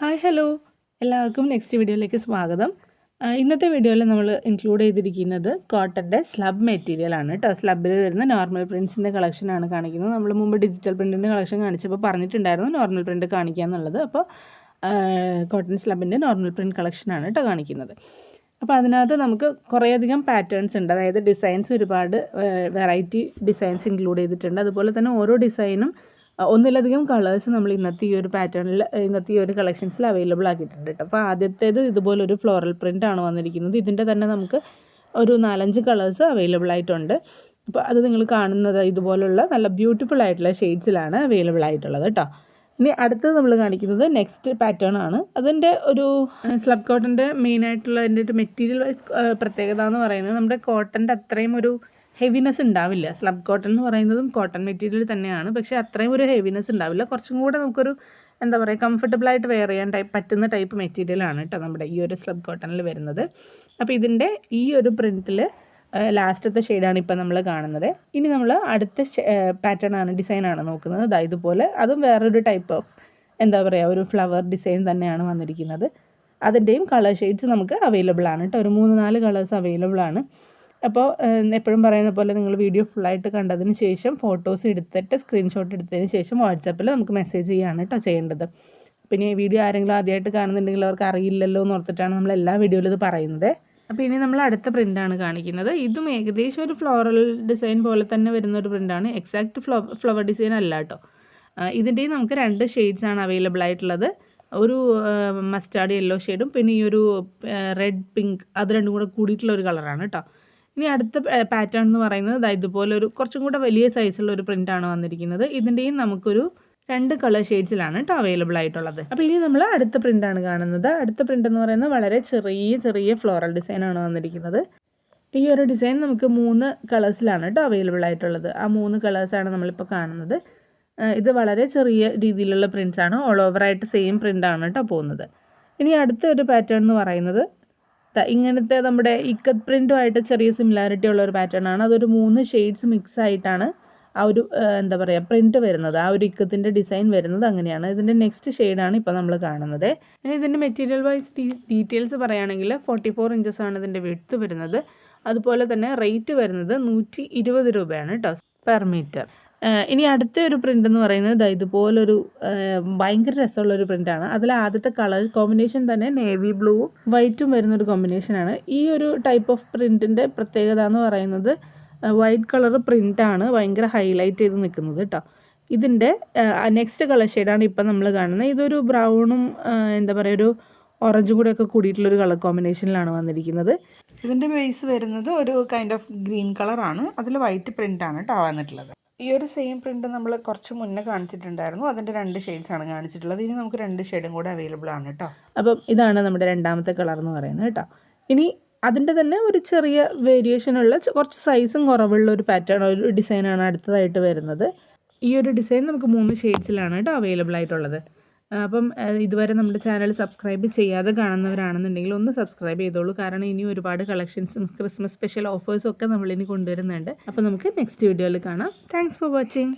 Hi hello. എല്ലാവർക്കും next വീഡിയോയിലേക്ക് സ്വാഗതം. ഇന്നത്തെ വീഡിയോയിൽ നമ്മൾ ഇൻക്ലൂഡ് ചെയ്തിരിക്കുന്നത് കോട്ടന്റെ സ്ലബ് മെറ്റീരിയൽ ആണ് കേട്ടോ സ്ലബിൽ വരുന്ന നോർമൽ പ്രിൻസിന്റെ കളക്ഷനാണ് കാണിക്കുന്നത്. നമ്മൾ മുമ്പ് ഡിജിറ്റൽ പ്രിന്റിന്റെ കളക്ഷൻ കാണിച്ചപ്പോൾ പറഞ്ഞിട്ടുണ്ടായിരുന്നു നോർമൽ പ്രിന്റ് കാണിക്കുക എന്നുള്ളത്. അപ്പോൾ കോട്ടൺ സ്ലബിന്റെ നോർമൽ പ്രിന്റ് കളക്ഷനാണ് കേട്ടോ കാണിക്കുന്നത്. അപ്പോൾ അതിനകത്ത് നമുക്ക് കുറേയധികം പാറ്റേൺസ് ഉണ്ട്. അതായത് ഡിസൈൻസ് ഒരുപാട് വെറൈറ്റി ഡിസൈൻസ് ഇൻക്ലൂഡ് ചെയ്തിട്ടുണ്ട്. അതുപോലെ തന്നെ ഓരോ ഡിസൈനും ഒന്നിലധികം കളേഴ്സ് നമ്മൾ ഇന്നത്തെ ഈ ഒരു പാറ്റേണിൽ ഇന്നത്തെ ഈ ഒരു കളക്ഷൻസിൽ അവൈലബിൾ ആക്കിയിട്ടുണ്ട് കേട്ടോ. അപ്പോൾ ആദ്യത്തേത് ഇതുപോലെ ഒരു ഫ്ലോറൽ പ്രിന്റ് ആണ് വന്നിരിക്കുന്നത്. ഇതിന്റെ തന്നെ നമുക്ക് ഒരു നാലഞ്ച് കളേഴ്സ് അവൈലബിൾ ആയിട്ടുണ്ട്. അപ്പോൾ അത് നിങ്ങൾ കാണുന്നത് ഇതുപോലുള്ള നല്ല ബ്യൂട്ടിഫുൾ ആയിട്ടുള്ള ഷെയ്ഡ്സിലാണ് അവൈലബിൾ ആയിട്ടുള്ളത് കേട്ടോ. ഇനി അടുത്തത് നമ്മൾ കാണിക്കുന്നത് നെക്സ്റ്റ് പാറ്റേൺ ആണ്. അതിന്റെ ഒരു സ്ലബ് കോട്ടന്റെ മെയിനായിട്ടുള്ള അതിന്റെ ഒരു മെറ്റീരിയൽ വൈസ് പ്രത്യേകത എന്ന് പറയുന്നത് നമ്മുടെ കോട്ടന്റെ അത്രയും ഒരു ഹെവിനെസ് ഉണ്ടാവില്ല. സ്ലബ് കോട്ടൺ എന്ന് പറയുന്നതും കോട്ടൺ മെറ്റീരിയൽ തന്നെയാണ്. പക്ഷേ അത്രയും ഒരു ഹെവിനെസ് ഉണ്ടാവില്ല. കുറച്ചും കൂടെ നമുക്കൊരു എന്താ പറയുക കംഫർട്ടബിളായിട്ട് വെയർ ചെയ്യാൻ ടൈപ്പ് പറ്റുന്ന ടൈപ്പ് മെറ്റീരിയലാണ് കേട്ടോ നമ്മുടെ ഈ ഒരു സ്ലബ് കോട്ടണിൽ വരുന്നത്. അപ്പോൾ ഇതിന്റെ ഈ ഒരു പ്രിന്റിൽ ലാസ്റ്റത്തെ ഷെയ്ഡാണ് ഇപ്പോൾ നമ്മൾ കാണുന്നത്. ഇനി നമ്മൾ അടുത്ത പാറ്റേൺ ആണ് ഡിസൈൻ ആണ് നോക്കുന്നത്. അതായത് ഇതുപോലെ. അതും വേറൊരു ടൈപ്പ് ഓഫ് എന്താ പറയുക ഒരു ഫ്ലവർ ഡിസൈൻ തന്നെയാണ് വന്നിരിക്കുന്നത്. അതിന്റെയും കളർ ഷെയ്ഡ്സ് നമുക്ക് അവൈലബിൾ ആണ് കേട്ടോ ഒരു മൂന്ന് നാല് കളേഴ്സ് അവൈലബിൾ ആണ്. അപ്പോൾ എപ്പോഴും പറയുന്ന പോലെ നിങ്ങൾ വീഡിയോ ഫുള്ളായിട്ട് കണ്ടതിന് ശേഷം ഫോട്ടോസ് എടുത്തിട്ട് സ്ക്രീൻഷോട്ട് എടുത്തതിന് ശേഷം വാട്സാപ്പിൽ നമുക്ക് മെസ്സേജ് ചെയ്യാണ് കേട്ടോ ചെയ്യേണ്ടത്. പിന്നെ ഈ വീഡിയോ ആരെങ്കിലും ആദ്യമായിട്ട് കാണുന്നുണ്ടെങ്കിൽ അവർക്ക് അറിയില്ലല്ലോ എന്ന് ഓർത്തിട്ടാണ് നമ്മൾ എല്ലാ വീഡിയോയിലും ഇത് പറയുന്നത്. അപ്പോൾ ഇനി നമ്മൾ അടുത്ത പ്രിന്റാണ് കാണിക്കുന്നത്. ഇതും ഏകദേശം ഒരു ഫ്ലോറൽ ഡിസൈൻ പോലെ തന്നെ വരുന്ന ഒരു പ്രിന്റാണ്. എക്സാക്ട് ഫ്ലോ ഫ്ലവർ ഡിസൈൻ അല്ല കേട്ടോ ഇതിന്റെയും നമുക്ക് രണ്ട് ഷെയ്ഡ്സ് ആണ് അവൈലബിൾ ആയിട്ടുള്ളത്. ഒരു മസ്റ്റാർഡ് യെല്ലോ ഷെയ്ഡും പിന്നെ ഈ ഒരു റെഡ് പിങ്ക് അത് രണ്ടും കൂടെ കൂടിയിട്ടുള്ള ഒരു കളറാണ് കേട്ടോ ഇനി അടുത്ത പാറ്റേൺ എന്ന് പറയുന്നത് ഇതുപോലെ ഒരു കുറച്ചും കൂടെ വലിയ സൈസുള്ള ഒരു പ്രിന്റാണ് വന്നിരിക്കുന്നത്. ഇതിന്റെയും നമുക്കൊരു രണ്ട് കളർ ഷെയ്ഡ്സിലാണ് കേട്ടോ അവൈലബിൾ ആയിട്ടുള്ളത്. അപ്പോൾ ഇനി നമ്മൾ അടുത്ത പ്രിന്റാണ് കാണുന്നത്. അടുത്ത പ്രിന്റ് എന്ന് പറയുന്നത് വളരെ ചെറിയ ചെറിയ ഫ്ലോറൽ ഡിസൈനാണ് വന്നിരിക്കുന്നത്. ഈ ഒരു ഡിസൈൻ നമുക്ക് മൂന്ന് കളേഴ്സിലാണ് കേട്ടോ അവൈലബിൾ ആയിട്ടുള്ളത്. ആ മൂന്ന് കളേഴ്സാണ് നമ്മളിപ്പോൾ കാണുന്നത്. ഇത് വളരെ ചെറിയ രീതിയിലുള്ള പ്രിന്റ്സാണ് ഓൾ ഓവറായിട്ട് സെയിം പ്രിന്റാണ് കേട്ടോ പോകുന്നത്. ഇനി അടുത്ത ഒരു പാറ്റേൺ എന്ന് പറയുന്നത് ഇങ്ങനത്തെ നമ്മുടെ ഇക്കത്ത് പ്രിന്റുമായിട്ട് ചെറിയ സിമിലാരിറ്റി ഉള്ള ഒരു പാറ്റേൺ ആണ്. അതൊരു മൂന്ന് ഷെയ്ഡ്സ് മിക്സ് ആയിട്ടാണ് ആ ഒരു എന്താ പറയുക പ്രിന്റ് വരുന്നത്. ആ ഒരു ഇക്കത്തിന്റെ ഡിസൈൻ വരുന്നത് അങ്ങനെയാണ്. ഇതിന്റെ നെക്സ്റ്റ് ഷെയ്ഡാണ് ഇപ്പോൾ നമ്മൾ കാണുന്നത്. ഇനി ഇതിന്റെ മെറ്റീരിയൽ വൈസ് ഡീറ്റെയിൽസ് പറയുകയാണെങ്കിൽ ഫോർട്ടി ഫോർ ആണ് ഇതിന്റെ വിട്ത്ത് വരുന്നത്. അതുപോലെ തന്നെ റേറ്റ് വരുന്നത് നൂറ്റി ഇരുപത് രൂപയാണ് കേട്ടോ പെർ മീറ്റർ ഇനി അടുത്ത ഒരു പ്രിന്റ് എന്ന് പറയുന്നത് ഇതാ ഇതുപോലൊരു ഭയങ്കര രസമുള്ളൊരു പ്രിന്റാണ് അതിൽ ആദ്യത്തെ കളർ കോമ്പിനേഷൻ തന്നെ നേവി ബ്ലൂവും വൈറ്റും വരുന്ന വരുന്നൊരു കോമ്പിനേഷനാണ് ഈ ഒരു ടൈപ്പ് ഓഫ് പ്രിന്റിന്റെ പ്രത്യേകത എന്ന് പറയുന്നത് വൈറ്റ് കളർ പ്രിന്റാണ് ഭയങ്കര ഹൈലൈറ്റ് ചെയ്ത് നിൽക്കുന്നത് കേട്ടോ ഇതിന്റെ നെക്സ്റ്റ് കളർ ഷെയ്ഡാണ് ഇപ്പം നമ്മൾ കാണുന്നത്. ഇതൊരു ബ്രൗണും എന്താ പറയുക ഒരു ഓറഞ്ചും കൂടെ ഒക്കെ കൂടിയിട്ടുള്ളൊരു കളർ കോമ്പിനേഷനിലാണ് വന്നിരിക്കുന്നത്. ഇതിന്റെ ബേസ് വരുന്നത് ഒരു കൈൻഡ് ഓഫ് ഗ്രീൻ കളറാണ് അതിൽ വൈറ്റ് പ്രിന്റാണ് കേട്ടോ വന്നിട്ടുള്ളത്. ഈ ഒരു സെയിം പ്രിന്റ് നമ്മൾ കുറച്ച് മുന്നേ കാണിച്ചിട്ടുണ്ടായിരുന്നു. അതിന്റെ രണ്ട് ഷെയ്ഡ്സാണ് കാണിച്ചിട്ടുള്ളത്. ഇനി നമുക്ക് രണ്ട് ഷെയ്ഡും കൂടെ അവൈലബിൾ ആണ് കേട്ടോ. അപ്പം ഇതാണ് നമ്മുടെ രണ്ടാമത്തെ കളർ എന്ന് പറയുന്നത് കേട്ടോ. ഇനി അതിന്റെ തന്നെ ഒരു ചെറിയ വേരിയേഷനുള്ള കുറച്ച് സൈസും കുറവുള്ള ഒരു പാറ്റേൺ ഒരു ഡിസൈനാണ് അടുത്തതായിട്ട് വരുന്നത്. ഈ ഒരു ഡിസൈൻ നമുക്ക് മൂന്ന് ഷെയ്ഡ്സിലാണ് കേട്ടോ അവൈലബിൾ ആയിട്ടുള്ളത്. അപ്പം ഇതുവരെ നമ്മുടെ ചാനൽ സബ്സ്ക്രൈബ് ചെയ്യാതെ കാണുന്നവരാണെന്നുണ്ടെങ്കിൽ ഒന്ന് സബ്സ്ക്രൈബ് ചെയ്തോളൂ. കാരണം ഇനി ഒരുപാട് കളക്ഷൻസും ക്രിസ്മസ് സ്പെഷ്യൽ ഓഫേഴ്സും ഒക്കെ നമ്മളിനി കൊണ്ടുവരുന്നുണ്ട്. അപ്പോൾ നമുക്ക് നെക്സ്റ്റ് വീഡിയോയിൽ കാണാം. Thanks for watching.